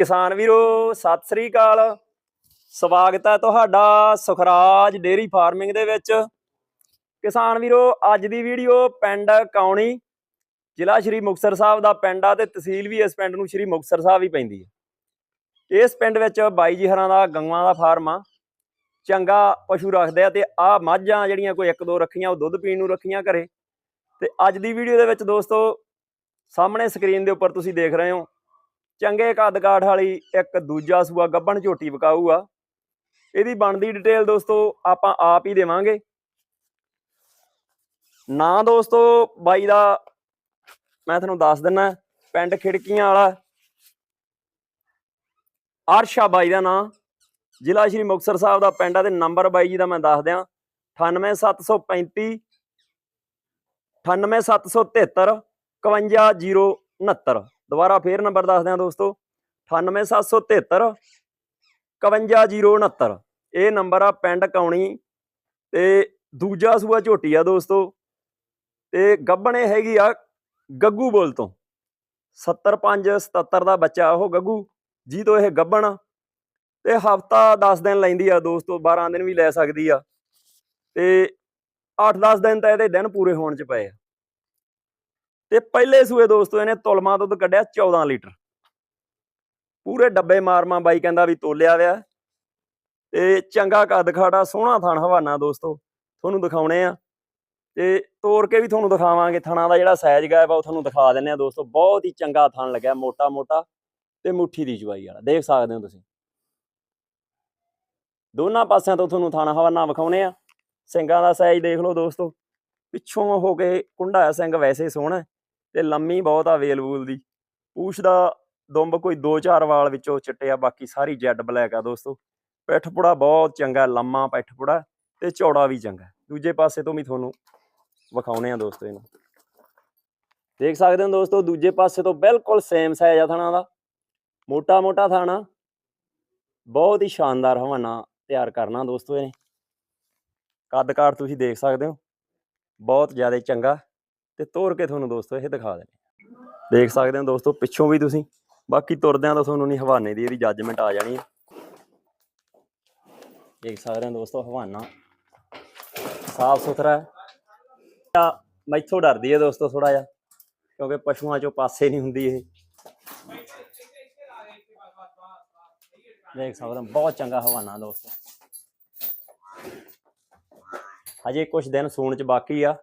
ਕਿਸਾਨ ਵੀਰੋ, ਸਤਿ ਸ੍ਰੀ ਅਕਾਲ। ਸਵਾਗਤ ਹੈ ਤੁਹਾਡਾ ਸੁਖਰਾਜ ਡੇਰੀ ਫਾਰਮਿੰਗ ਦੇ ਵਿੱਚ। ਕਿਸਾਨ ਵੀਰੋ, ਅੱਜ ਦੀ ਵੀਡੀਓ ਪਿੰਡ ਕੌਣੀ, ਜ਼ਿਲ੍ਹਾ ਸ਼੍ਰੀ ਮੁਕਤਸਰ ਸਾਹਿਬ ਦਾ ਪਿੰਡ ਆ ਤੇ ਤਹਿਸੀਲ ਵੀ ਇਸ ਪਿੰਡ ਨੂੰ ਸ਼੍ਰੀ ਮੁਕਤਸਰ ਸਾਹਿਬ ਹੀ ਪੈਂਦੀ ਹੈ। ਇਸ ਪਿੰਡ ਵਿੱਚ ਬਾਈ ਜੀ ਹਰਾਂ ਦਾ ਗਊਆਂ ਦਾ ਫਾਰਮ ਆ। ਚੰਗਾ ਪਸ਼ੂ ਰੱਖਦੇ ਆ ਤੇ ਆ ਮੱਝਾਂ ਜਿਹੜੀਆਂ ਕੋਈ ਇੱਕ ਦੋ ਰੱਖੀਆਂ, ਉਹ ਦੁੱਧ ਪੀਣ ਨੂੰ ਰੱਖੀਆਂ ਘਰੇ। ਤੇ ਅੱਜ ਦੀ ਵੀਡੀਓ ਦੇ ਵਿੱਚ ਦੋਸਤੋ, ਸਾਹਮਣੇ ਸਕਰੀਨ ਦੇ ਉੱਪਰ ਤੁਸੀਂ ਦੇਖ ਰਹੇ ਹੋ। ਚੰਗੇ ਕੱਦ ਕਾਠ ਵਾਲੀ ਇੱਕ ਦੂਜਾ ਸੂਆ ਗੱਬਣ ਝੋਟੀ ਵਿਕਾਊ ਆ ਇਹਦੀ ਬਣਦੀ ਡਿਟੇਲ ਦੋਸਤੋ ਆਪਾਂ ਆਪ ਹੀ ਦੇਵਾਂਗੇ। ਨਾਂ ਦੋਸਤੋ ਬਾਈ ਦਾ ਮੈਂ ਤੁਹਾਨੂੰ ਦੱਸ ਦਿੰਨਾ, ਪਿੰਡ ਖਿੜਕੀਆਂ ਵਾਲਾ। ਅਰਸ਼ਾ ਬਾਈ ਦਾ ਨਾਂ। ਜ਼ਿਲ੍ਹਾ ਸ਼੍ਰੀ ਮੁਕਤਸਰ ਸਾਹਿਬ ਦਾ ਪਿੰਡ ਆ ਤੇ ਨੰਬਰ ਬਾਈ ਜੀ ਦਾ ਮੈਂ ਦੱਸ ਦਿਆਂ। 98735 98773 51069 ਦੁਬਾਰਾ ਫੇਰ ਨੰਬਰ ਦੱਸ ਦਿਆਂ ਦੋਸਤੋ 98773 51069 ਇਹ ਨੰਬਰ ਆ ਪਿੰਡ ਕੌਣੀ ਤੇ ਦੂਜਾ ਸੂਆ ਝੋਟੀ ਆ ਦੋਸਤੋ। ਤੇ ਗੱਬਣੇ ਹੈਗੀ ਆ ਗੱਗੂ ਬੋਲ ਤੋਂ। 75 77 ਦਾ ਬੱਚਾ ਉਹ ਗੱਗੂ ਜੀ ਤੋਂ ਇਹ ਗੱਬਣ। ਆ ਤੇ ਹਫਤਾ 10 ਦਿਨ ਲੈਂਦੀ ਆ ਦੋਸਤੋ 12 ਦਿਨ ਵੀ ਲੈ ਸਕਦੀ ਆ। ਤੇ 8-10 ਦਿਨ ਤਾਂ ਇਹਦੇ ਦਿਨ ਪੂਰੇ ਹੋਣ ਚ ਪਏ ਆ। ਤੇ ਪਹਿਲੇ ਸੂਏ ਦੋਸਤੋ ਇਹਨੇ ਤੁਲਮਾ ਦੁੱਧ ਕੱਢਿਆ 14 ਲੀਟਰ। ਪੂਰੇ ਡੱਬੇ ਮਾਰਮਾ ਬਾਈ ਕਹਿੰਦਾ ਵੀ ਤੋਲਿਆ ਵਿਆ ਤੇ ਚੰਗਾ ਕੱਦ ਖਾੜਾ, ਸੋਹਣਾ ਥਣ ਹਵਾਨਾ ਦੋਸਤੋ, ਤੁਹਾਨੂੰ ਦਿਖਾਉਣੇ ਆ। ਤੇ ਤੋੜ ਕੇ ਵੀ ਤੁਹਾਨੂੰ ਦਿਖਾਵਾਂਗੇ, ਥਣਾ ਦਾ ਜਿਹੜਾ ਸਾਈਜ਼ ਗਾਇਬ ਆ ਉਹ ਤੁਹਾਨੂੰ ਦਿਖਾ ਦਿੰਨੇ ਆ ਦੋਸਤੋ। ਬਹੁਤ ਹੀ ਚੰਗਾ ਥਣ ਲੱਗਿਆ, ਮੋਟਾ ਮੋਟਾ ਤੇ ਮੁੱਠੀ ਦੀ ਜਵਾਈ ਵਾਲਾ, ਦੇਖ ਸਕਦੇ ਹੋ ਤੁਸੀਂ। ਦੋਨਾਂ ਪਾਸਿਆਂ ਤੋਂ ਤੁਹਾਨੂੰ ਥਾਣਾ ਹਵਾਨਾ ਵਿਖਾਉਣੇ ਆ। ਸਿੰਘਾਂ ਦਾ ਸਾਈਜ਼ ਦੇਖ ਲਓ ਦੋਸਤੋ, ਪਿੱਛੋਂ ਹੋ ਕੇ ਕੁੰਡਾ ਹੈ ਸਿੰਘ ਵੈਸੇ ਸੋਹਣਾ। ਤੇ ਲੰਮੀ ਬਹੁਤ ਆ ਵੇਲ ਵੂਲ ਦੀ। ਪੂਛ ਦਾ ਦੁੰਬ ਕੋਈ 2-4 ਵਾਲ ਵਿੱਚੋਂ ਚਿੱਟੇ ਆ ਬਾਕੀ ਸਾਰੀ ਜੈਡ ਬਲੈਕ ਆ ਦੋਸਤੋ। ਪਿੱਠ ਪੁੜਾ ਬਹੁਤ ਚੰਗਾ, ਲੰਮਾ ਪਿੱਠ ਪੁੜਾ ਤੇ ਚੌੜਾ ਵੀ ਚੰਗਾ। ਦੂਜੇ ਪਾਸੇ ਤੋਂ ਵੀ ਤੁਹਾਨੂੰ ਵਿਖਾਉਣੇ ਆ ਦੋਸਤੋ ਇਹਨੂੰ। ਦੇਖ ਸਕਦੇ ਹੋ ਦੋਸਤੋ, ਦੂਜੇ ਪਾਸੇ ਤੋਂ ਬਿਲਕੁਲ ਸੇਮ ਸਾਈਜ਼ ਆ ਥਾਣਾ ਦਾ। ਮੋਟਾ ਮੋਟਾ ਥਾਣਾ। ਬਹੁਤ ਹੀ ਸ਼ਾਨਦਾਰ ਹਵਾਨਾ ਤਿਆਰ ਕਰਨਾ ਦੋਸਤੋ ਇਹਨੇ। ਕੱਦ ਕਾਠ ਤੁਸੀਂ ਦੇਖ ਸਕਦੇ ਹੋ। ਬਹੁਤ ਜ਼ਿਆਦਾ ਚੰਗਾ। ਤੇ ਤੋੜ ਕੇ ਤੁਹਾਨੂੰ ਦੋਸਤੋ ਇਹ ਦਿਖਾ ਦਿੰਦੇ ਦੇਖ ਸਕਦੇ ਹੋ ਦੋਸਤੋ, ਪਿੱਛੋਂ ਵੀ ਤੁਸੀਂ, ਬਾਕੀ ਤੁਰਦਿਆਂ ਤਾਂ ਤੁਹਾਨੂੰ ਨਹੀਂ ਹਵਾਨੇ ਦੀ, ਇਹਦੀ ਜੱਜਮੈਂਟ ਆ ਜਾਣੀ ਹੈ। ਦੇਖ ਸਕਦੇ ਹੋ ਦੋਸਤੋ, ਹਵਾਨਾ ਸਾਫ਼ ਸੁਥਰਾ ਹੈ। ਆ ਮੈਥੋਂ ਡਰਦੀ ਹੈ ਦੋਸਤੋ ਥੋੜਾ ਜਿਹਾ, ਕਿਉਂਕਿ ਪਸ਼ੂਆਂ ਚੋਂ ਪਾਸੇ ਨਹੀਂ ਹੁੰਦੀ ਇਹ। ਦੇਖ ਸਕਦੇ ਹੋ, ਬਹੁਤ ਚੰਗਾ ਹਵਾਨਾ ਦੋਸਤੋ। ਹਜੇ ਕੁਝ ਦਿਨ ਸੂਣ ਚ ਬਾਕੀ ਆ।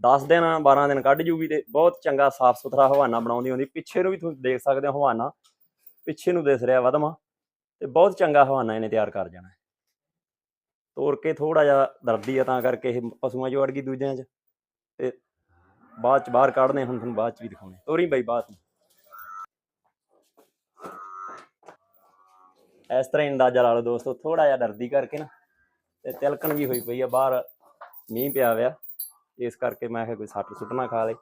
10 ਦਿਨ 12 ਦਿਨ ਕੱਢ ਜੂਗੀ ਤੇ ਬਹੁਤ ਚੰਗਾ ਸਾਫ਼ ਸੁਥਰਾ ਹਵਾਨਾ ਬਣਾਉਂਦੀ ਹੁੰਦੀ। ਪਿੱਛੇ ਨੂੰ ਵੀ ਤੁਸੀਂ ਦੇਖ ਸਕਦੇ ਹੋ ਹਵਾਨਾ। ਪਿੱਛੇ ਨੂੰ ਦਿਸ ਰਿਹਾ ਵਧਮਾ ਤੇ ਬਹੁਤ ਚੰਗਾ ਹਵਾਨਾ ਇਹਨੇ ਤਿਆਰ ਕਰ ਜਾਣਾ। ਹੈ। ਤੋੜ ਕੇ ਥੋੜਾ ਜਿਹਾ ਦਰਦੀ ਆ ਤਾਂ ਕਰਕੇ ਇਹ ਪਸ਼ੂਆਂ 'ਚ ਵੜ ਗਈ ਦੂਜਿਆਂ 'ਚ ਤੇ ਬਾਅਦ 'ਚ ਬਾਹਰ ਕੱਢਦੇ ਹੁਣ ਤੁਹਾਨੂੰ ਬਾਅਦ 'ਚ ਵੀ ਦਿਖਾਉਣੇ। ਤੋਰੀ ਬਾਈ ਬਾਅਦ ਇਸ ਤਰ੍ਹਾਂ ਹੀ ਅੰਦਾਜ਼ਾ ਲਾ ਲਓ ਦੋਸਤੋ ਥੋੜਾ ਜਿਹਾ ਦਰਦੀ ਕਰਕੇ ਨਾ ਤੇ ਤਿਲਕਣ ਵੀ ਹੋਈ ਪਈ ਆ, ਬਾਹਰ ਮੀਂਹ ਪਿਆ ਵਿਆ ਇਸ ਕਰਕੇ ਮੈਂ ਕਿਹਾ ਕੋਈ ਸੱਟ ਸੁੱਟ ਨਾ ਖਾ ਲੇ।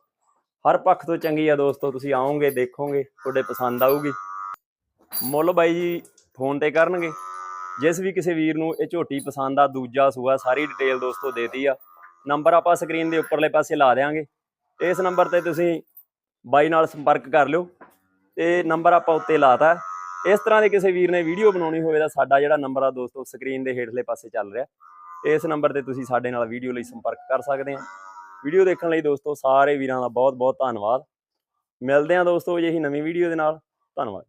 ਹਰ ਪੱਖ ਤੋਂ ਚੰਗੀ ਆ ਦੋਸਤੋ, ਤੁਸੀਂ ਆਓਗੇ, ਦੇਖੋਗੇ, ਤੁਹਾਡੇ ਪਸੰਦ ਆਊਗੀ। ਮੁੱਲ ਬਾਈ ਜੀ ਫੋਨ ਤੇ ਕਰਨਗੇ। ਜਿਸ ਵੀ ਕਿਸੇ ਵੀਰ ਨੂੰ ਇਹ ਝੋਟੀ ਪਸੰਦ ਆ, ਦੂਜਾ, ਸੂਆ, ਸਾਰੀ ਡਿਟੇਲ ਦੋਸਤੋ ਦੇਤੀ ਆ। ਨੰਬਰ ਆਪਾਂ ਸਕਰੀਨ ਦੇ ਉੱਪਰਲੇ ਪਾਸੇ ਲਾ ਦੇਾਂਗੇ ਇਸ ਨੰਬਰ ਤੇ ਤੁਸੀਂ ਬਾਈ ਨਾਲ ਸੰਪਰਕ ਕਰ ਲਿਓ। ਤੇ ਨੰਬਰ ਆਪਾਂ ਉੱਤੇ ਲਾਤਾ। ਹੈ। ਇਸ ਤਰ੍ਹਾਂ ਦੇ ਕਿਸੇ ਵੀਰ ਨੇ ਵੀਡੀਓ ਬਣਾਉਣੀ ਹੋਵੇ ਤਾਂ ਸਾਡਾ ਜਿਹੜਾ ਨੰਬਰ ਆ ਦੋਸਤੋ ਸਕਰੀਨ ਦੇ ਹੇਠਲੇ ਪਾਸੇ ਚੱਲ ਰਿਹਾ। ਇਸ ਨੰਬਰ ਤੇ ਤੁਸੀਂ ਸਾਡੇ ਨਾਲ ਵੀਡੀਓ ਲਈ ਸੰਪਰਕ ਕਰ ਸਕਦੇ ਆ। ਵੀਡੀਓ ਦੇਖਣ ਲਈ ਦੋਸਤੋ ਸਾਰੇ ਵੀਰਾਂ ਦਾ ਬਹੁਤ ਬਹੁਤ ਧੰਨਵਾਦ। ਮਿਲਦੇ ਹਾਂ ਦੋਸਤੋ ਅਜਿਹੀ ਨਵੀਂ ਵੀਡੀਓ ਦੇ ਨਾਲ। ਧੰਨਵਾਦ।